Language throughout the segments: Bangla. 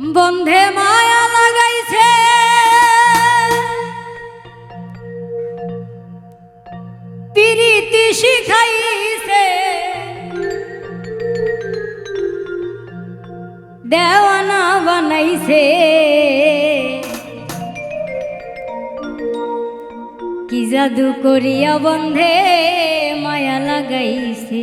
বন্ধে মায়া লাগাইছে। শিখাইছে। দেওয়ানা বানাইছে। কি জাদু করিয়া বন্ধে মায়া লাগাইছে।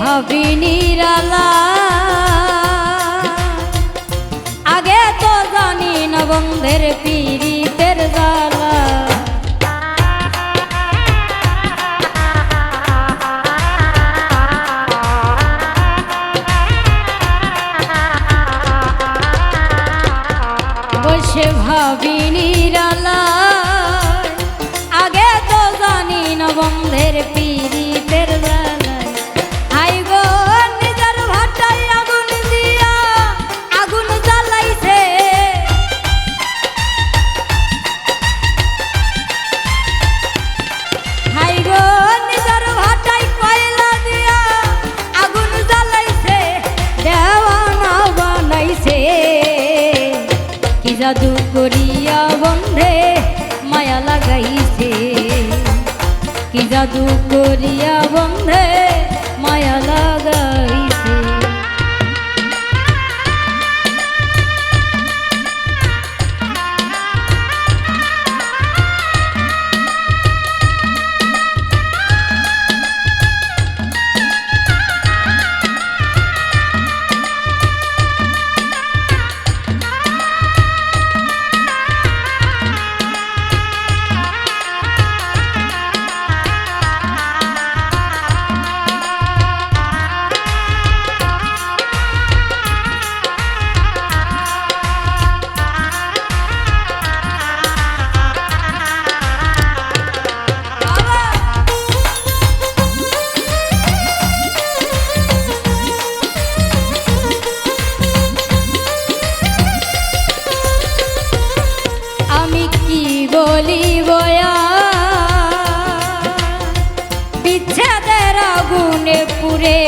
ভাবি নিরালা। আগে তো জানি না বন্ধের পীড়িতের জাদু করিয়া বন্ধে মায়া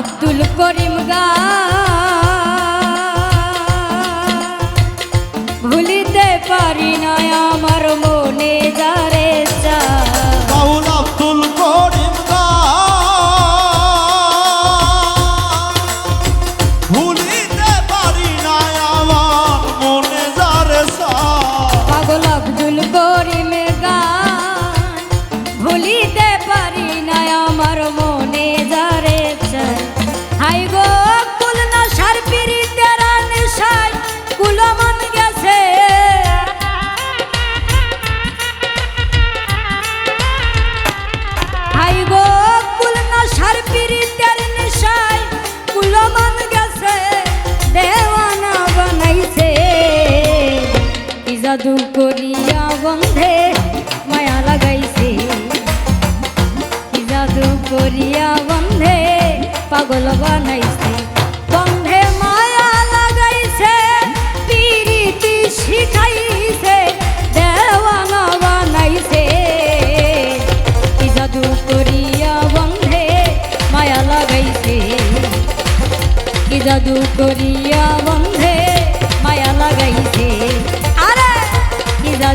আব্দুল করিম গা জাদু করিয়া বন্ধে মায়া লাগাইছে জাদু করিয়া বন্ধে পাগল বানাইছে বন্ধে মায়া লাগাইছে পিরিতি শিখাইছে দেওয়ানা বানাইছে জাদু করিয়া বন্ধে মায়া লাগাইছে জাদু করিয়া